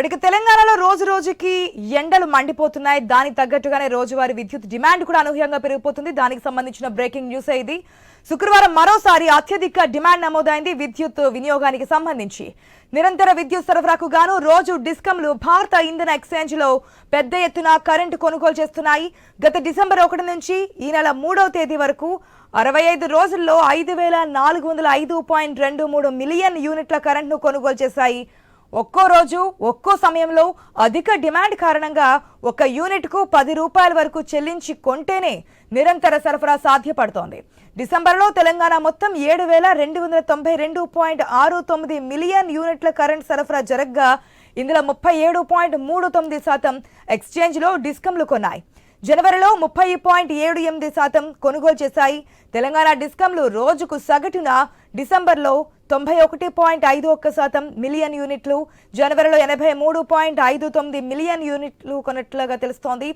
ఇక తెలంగాణలో రోజు రోజుకి ఎండలు మండిపోతున్నాయి. దానికి తగ్గట్టుగానే రోజువారీ విద్యుత్ డిమాండ్ కూడా అనూహ్యంగా పెరిగిపోతుంది. దానికి సంబంధించిన బ్రేకింగ్ న్యూస్ ఇది. శుక్రవారం మరోసారి అత్యధిక డిమాండ్ నమోదైంది విద్యుత్ వినియోగానికి సంబంధించి. నిరంతర విద్యుత్ సరఫరాకు గాను రోజు డిస్కంలు భారత ఇంధన ఎక్స్చేంజ్లో పెద్ద ఎత్తున కరెంటు కొనుగోలు చేస్తున్నాయి. గత డిసెంబర్ ఒకటి నుంచి ఈ నెల మూడవ తేదీ వరకు అరవై ఐదు రోజుల్లో ఐదు వేల నాలుగు వందల ఐదు పాయింట్ రెండు మూడు మిలియన్ యూనిట్ల కరెంట్ను కొనుగోలు చేశాయి. ఒక్కో రోజు ఒక్కో సమయంలో అధిక డిమాండ్ కారణంగా ఒక యూనిట్కు పది రూపాయల వరకు చెల్లించి కొంటేనే నిరంతర సరఫరా సాధ్యపడుతోంది. డిసెంబర్లో తెలంగాణ మొత్తం ఏడు వేల రెండు వందల తొంభై రెండు పాయింట్ ఆరు తొమ్మిది మిలియన్ యూనిట్ల కరెంట్ సరఫరా జరగ్గా ఇందులో ముప్పై ఏడు పాయింట్ మూడు తొమ్మిది శాతం ఎక్స్చేంజ్లో డిస్కంలు కొన్నాయి. జనవరిలో ముప్పై పాయింట్ ఏడు ఎనిమిది శాతం కొనుగోలు చేశాయి. తెలంగాణ డిస్కంలు రోజుకు సగటున డిసెంబర్లో తొంభై ఒకటి పాయింట్ ఐదు ఒక్క శాతం మిలియన్ యూనిట్లు జనవరిలో ఎనభై మూడు పాయింట్ ఐదు తొమ్మిది మిలియన్ యూనిట్లు కొన్నట్లుగా తెలుస్తోంది.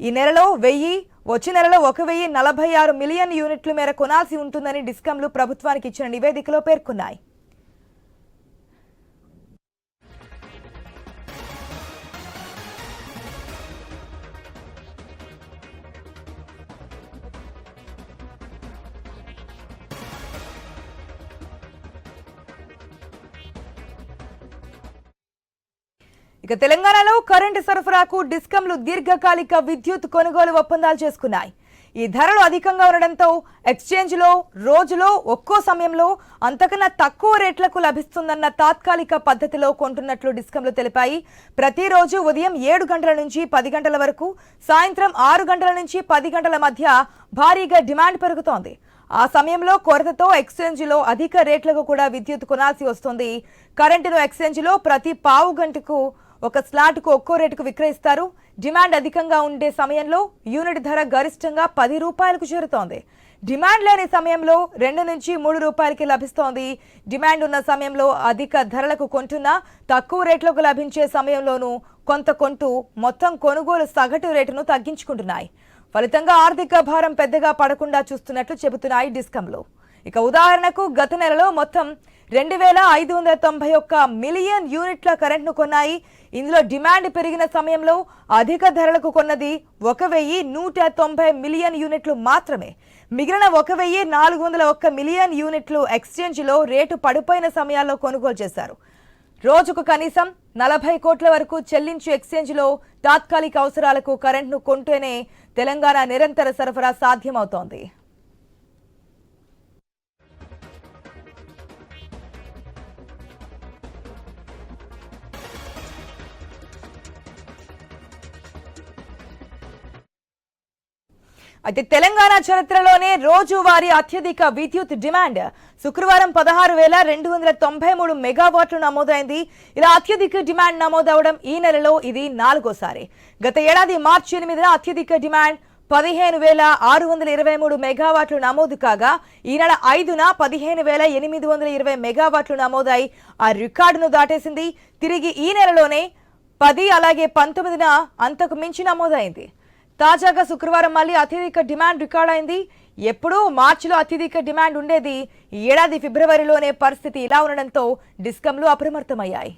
ఈ నెలలో వెయ్యి వచ్చే నెలలో ఒక వెయ్యి నలభై ఆరు మిలియన్ యూనిట్ల మేర కొనాల్సి ఉంటుందని డిస్కంలు ప్రభుత్వానికి ఇచ్చిన నివేదికలో పేర్కొన్నాయి. ఇక తెలంగాణలో కరెంటు సరఫరాకు డిస్కంలు దీర్ఘకాలిక విద్యుత్ కొనుగోలు ఒప్పందాలు చేసుకున్నాయి. ఈ ధరలు అధికంగా ఉండడంతో ఎక్స్చేంజ్లో రోజులో ఒక్కో సమయంలో అంతకన్నా తక్కువ రేట్లకు లభిస్తుందన్న తాత్కాలిక పద్ధతిలో కొంటున్నట్లు డిస్కంలు తెలిపాయి. ప్రతిరోజు ఉదయం ఏడు గంటల నుంచి పది గంటల వరకు సాయంత్రం ఆరు గంటల నుంచి పది గంటల మధ్య భారీగా డిమాండ్ పెరుగుతోంది. ఆ సమయంలో కొరతతో ఎక్స్చేంజ్లో అధిక రేట్లకు కూడా విద్యుత్ కొనాల్సి వస్తుంది. కరెంటును ఎక్స్చేంజ్లో ప్రతి పావు గంటకు ఒక స్లాట్కు ఒక్కో రేటుకు విక్రయిస్తారు. డిమాండ్ అధికంగా ఉండే సమయంలో యూనిట్ ధర గరిష్టంగా పది రూపాయలకు చేరుతోంది. డిమాండ్ లేని సమయంలో రెండు నుంచి మూడు రూపాయలకి లభిస్తోంది. డిమాండ్ ఉన్న సమయంలో అధిక ధరలకు కొంటున్నా తక్కువ రేట్లకు లభించే సమయంలోనూ కొంత కొంటూ మొత్తం కొనుగోలు సగటు రేటును తగ్గించుకుంటున్నాయి. ఫలితంగా ఆర్థిక భారం పెద్దగా పడకుండా చూస్తున్నట్లు చెబుతున్నాయి డిస్కంలు. ఇక ఉదాహరణకు గత నెలలో మొత్తం రెండు వేల ఐదు వందల తొంభై ఒక్క మిలియన్ యూనిట్ల కరెంట్ను కొన్నాయి. ఇందులో డిమాండ్ పెరిగిన సమయంలో అధిక ధరలకు కొన్నది ఒక వెయ్యి నూట తొంభై మిలియన్ యూనిట్లు మాత్రమే. మిగిలిన ఒక వెయ్యి నాలుగు వందల ఒక్క మిలియన్ యూనిట్లు ఎక్స్చేంజ్లో రేటు పడిపోయిన సమయాల్లో కొనుగోలు చేశారు. రోజుకు కనీసం నలభై కోట్ల వరకు చెల్లించు ఎక్స్చేంజ్లో తాత్కాలిక అవసరాలకు కరెంట్ను కొంటేనే తెలంగాణ నిరంతర సరఫరా సాధ్యమవుతోంది. అయితే తెలంగాణ చరిత్రలోనే రోజువారీ అత్యధిక విద్యుత్ డిమాండ్. శుక్రవారం పదహారు వేల రెండు వందల తొంభై మూడు మెగావాట్లు నమోదైంది. ఇలా అత్యధిక డిమాండ్ నమోదవడం ఈ నెలలో ఇది నాలుగోసారి. గత ఏడాది మార్చి ఎనిమిదిన అత్యధిక డిమాండ్ పదిహేను వేల ఆరు వందల ఇరవై మూడు మెగావాట్లు నమోదు కాగా ఈ నెల ఐదున పదిహేను వేల ఎనిమిది వందల ఇరవై మెగావాట్లు నమోదై ఆ రికార్డును దాటేసింది. తిరిగి ఈ నెలలోనే పది అలాగే పంతొమ్మిదిన అంతకు మించి నమోదైంది. తాజాగా శుక్రవారం మళ్ళీ అత్యధిక డిమాండ్ రికార్డ్ అయింది. ఎప్పుడూ మార్చిలో అత్యధిక డిమాండ్ ఉండేది. ఈ ఏడాది ఫిబ్రవరిలోనే పరిస్థితి ఇలా ఉండడంతో డిస్కంలు అప్రమత్తమయ్యాయి.